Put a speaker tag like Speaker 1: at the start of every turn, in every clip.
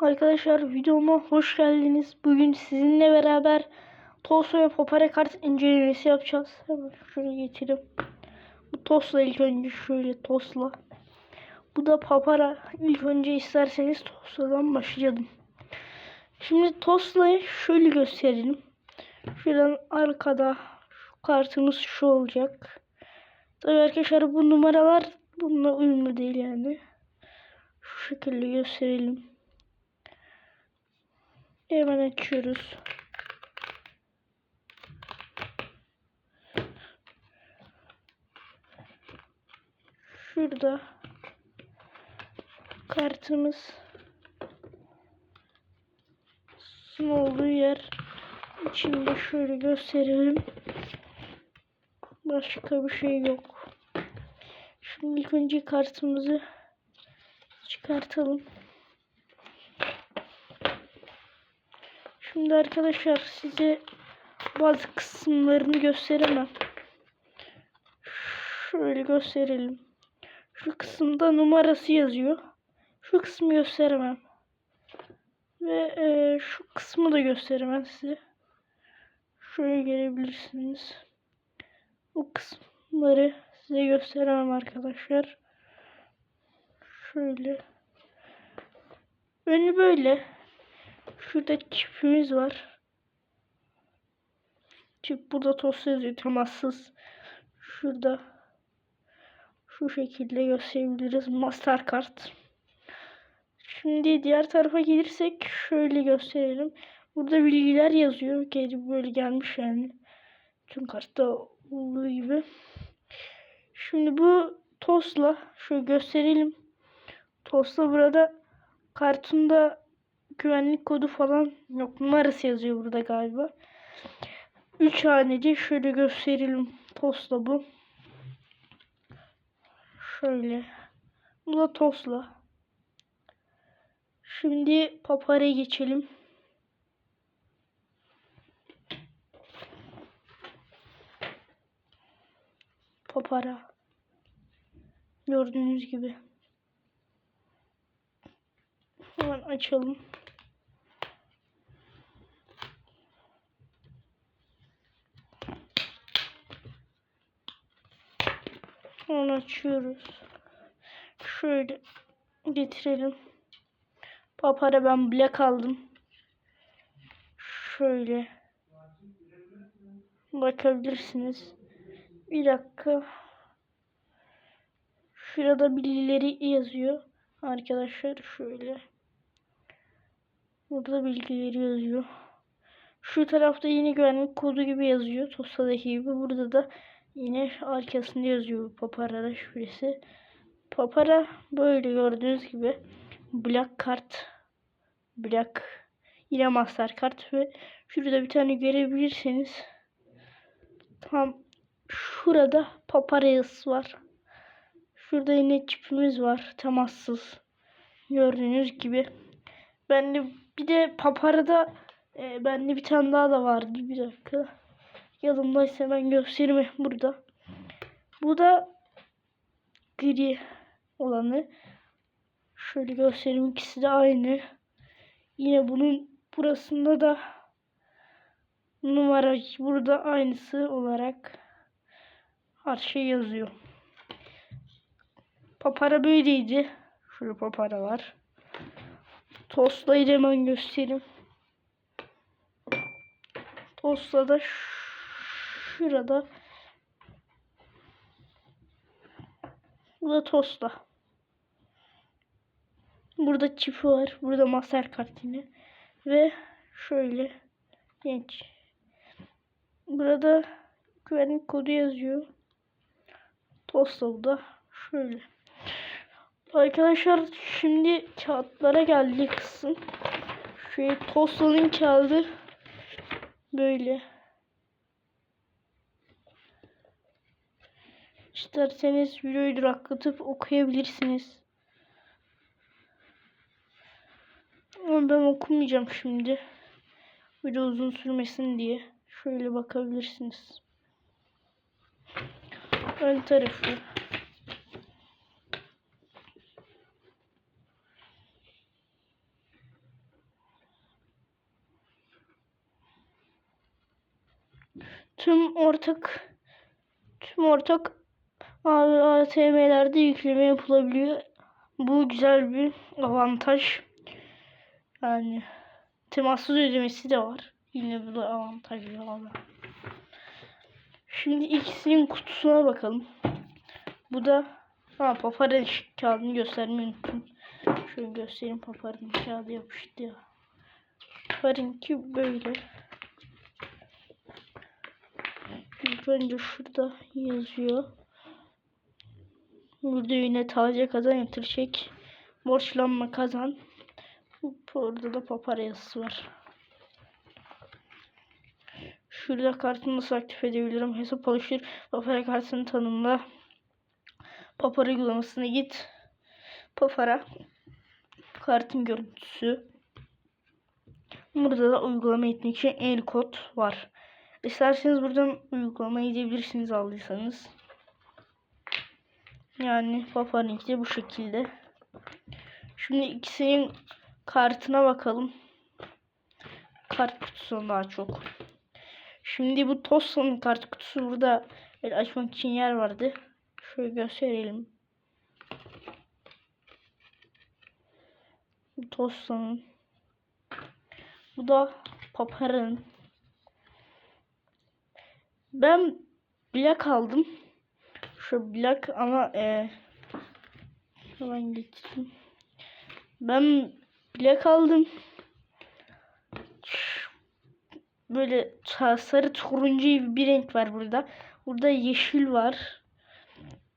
Speaker 1: Arkadaşlar videoma hoş geldiniz. Bugün sizinle beraber Tosto ve Papara kart incelemesi yapacağız. Hemen şöyle getireyim. Bu Tosla ilk önce şöyle Tosla. Bu da Papara. İlk önce isterseniz Tosla'dan başlayalım. Şimdi Tosla'yı şöyle gösterelim. Şuradan arkada şu kartımız şu olacak. Tabii arkadaşlar bu numaralar bununla uyumlu değil yani. Şu şekilde gösterelim. Hemen açıyoruz. Şurada kartımız olduğu yer içinde şöyle gösterelim. Başka bir şey yok. Şimdi ilk önce kartımızı çıkartalım. Şimdi arkadaşlar size bazı kısımlarını gösteremem. Şöyle gösterelim. Şu kısımda numarası yazıyor. Şu kısmı gösteremem. Ve e, şu kısmı da gösteremem size. Şöyle gelebilirsiniz. Bu kısımları size gösteremem arkadaşlar. Şöyle. Önü böyle. Şurada çipimiz var. Çip burada tost yazıyor temassız. Şurada şu şekilde gösterebiliriz. Mastercard. Şimdi diğer tarafa gelirsek şöyle gösterelim. Burada bilgiler yazıyor. Geri böyle gelmiş yani. Tüm kartta olduğu gibi. Şimdi bu TOS'la şöyle gösterelim. TOS'la burada kartında güvenlik kodu falan yok. Numarası yazıyor burada galiba. 3 haneli şöyle gösterelim. TOS'la bu. Şöyle. Bu da TOS'la. Şimdi Papara'ya geçelim. Papara. Gördüğünüz gibi. Hemen açalım. Onu açıyoruz. Şöyle getirelim. Papara ben black aldım. Şöyle. Bakabilirsiniz. Bir dakika. Şurada bilgileri yazıyor. Arkadaşlar şöyle. Burada bilgileri yazıyor. Şu tarafta yine güvenlik kodu gibi yazıyor. Tosa'daki gibi. Burada da yine arkasında yazıyor Papara'da şurası. Papara böyle gördüğünüz gibi Black Card Black yine Mastercard ve şurada bir tane görebilirseniz tam şurada Papara yazısı var. Şurada yine çipimiz var. Temassız. Gördüğünüz gibi. Ben de bir de Papara'da e, bende bir tane daha da vardı. Bir dakika. Yanımdaysa ben göstereyim burada. Bu da gri olanı. Şöyle göstereyim. ikisi de aynı. Yine bunun burasında da numara burada aynısı olarak her şey yazıyor. Papara böyleydi. Şöyle papara var. Tostlayı hemen göstereyim. Tosta da şurada. Bu da tosta. Burada çipi var. Burada Mastercard yine. Ve şöyle genç. Burada güvenlik kodu yazıyor. Tosta bu da. Şöyle. Arkadaşlar şimdi kağıtlara geldi kısım. Şöyle Tosta'nın kağıdı böyle. İsterseniz videoyu duraklatıp okuyabilirsiniz. Ama ben okumayacağım şimdi. Video uzun sürmesin diye. Şöyle bakabilirsiniz. Ön tarafı. Tüm ortak tüm ortak ATM'lerde yükleme yapılabiliyor. Bu güzel bir avantaj. Yani temassız ödemesi de var. Yine bu da avantaj bir. Şimdi ikisinin kutusuna bakalım. Bu da ha paparanın kağıdını göstermeyi unuttum. Şöyle göstereyim paparanın kağıdı yapıştı ya. Paparanınki böyle. İlk önce şurada yazıyor. Burada yine taze kazan yatır çek. Borçlanma kazan. Burada da papara yazısı var. Şurada kartını nasıl aktif edebilirim? Hesap oluştur. Papara kartını tanımla. Papara uygulamasına git. Papara. Kartın görüntüsü. Burada da uygulama etmek için el kod var. İsterseniz buradan uygulama edebilirsiniz aldıysanız. Yani Papar'ınki de bu şekilde. Şimdi ikisinin kartına bakalım. Kart kutusuna daha çok. Şimdi bu Tossa'nın kart kutusu burada böyle açmak için yer vardı. Şöyle gösterelim. Bu Tossa'nın. Bu da Papar'ın. Ben plak aldım. Şu plak ama e, hemen getireyim. Ben plak aldım. Böyle sarı turuncu bir renk var burada. Burada yeşil var.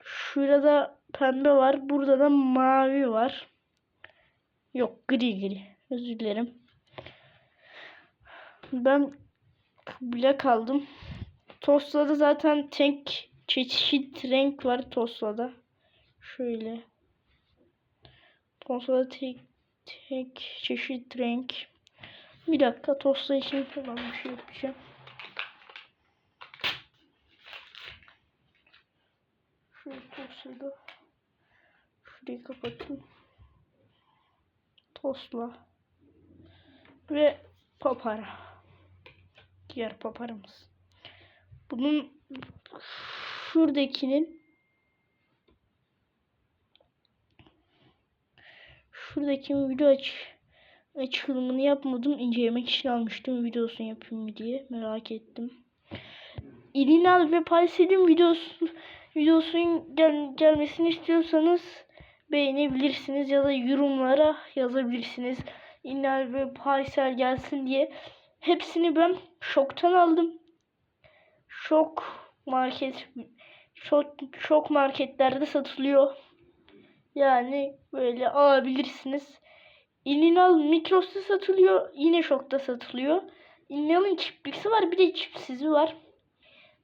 Speaker 1: Şurada pembe var. Burada da mavi var. Yok gri gri. Özür dilerim. Ben plak aldım. Tosla'da zaten tek çeşit renk var Tosla'da. Şöyle. Tosla'da tek tek çeşit renk. Bir dakika Tosla için falan bir şey yapacağım. Şöyle Tosla'da şurayı kapatayım. Tosla ve papara. Diğer paparamız. Bunun şuradakinin şuradaki video aç açılımını yapmadım. incelemek için almıştım. Videosunu yapayım diye merak ettim. İlinal ve Paysel'in videosu videosunun gel, gelmesini istiyorsanız beğenebilirsiniz ya da yorumlara yazabilirsiniz. İlinal ve Paysel gelsin diye. Hepsini ben şoktan aldım. Şok market şok, şok marketlerde satılıyor. Yani böyle alabilirsiniz. İninal Mikros'ta satılıyor. Yine Şok'ta satılıyor. İninal'ın çiplisi var. Bir de çipsizi var.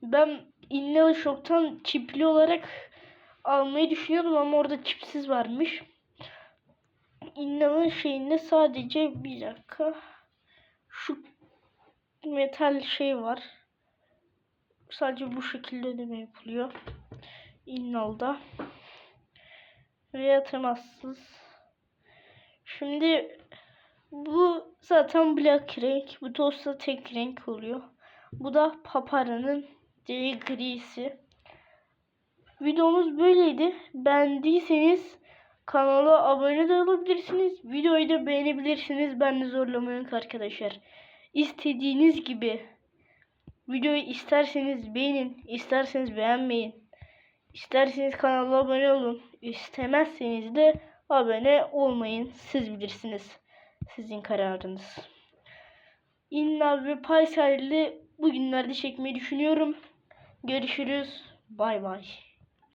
Speaker 1: Ben İninal'ı Şok'tan çipli olarak almayı düşünüyordum ama orada çipsiz varmış. İninal'ın şeyinde sadece bir dakika şu metal şey var. Sadece bu şekilde ödeme yapılıyor. İnnal'da. Veya temassız. Şimdi bu zaten black renk. Bu tosta tek renk oluyor. Bu da paparanın deri grisi. Videomuz böyleydi. Beğendiyseniz kanala abone de olabilirsiniz. Videoyu da beğenebilirsiniz. Ben de zorlamayın arkadaşlar. İstediğiniz gibi videoyu isterseniz beğenin, isterseniz beğenmeyin. İsterseniz kanala abone olun. İstemezseniz de abone olmayın. Siz bilirsiniz. Sizin kararınız. İnna ve Paysel'li bugünlerde çekmeyi düşünüyorum. Görüşürüz. Bay bay.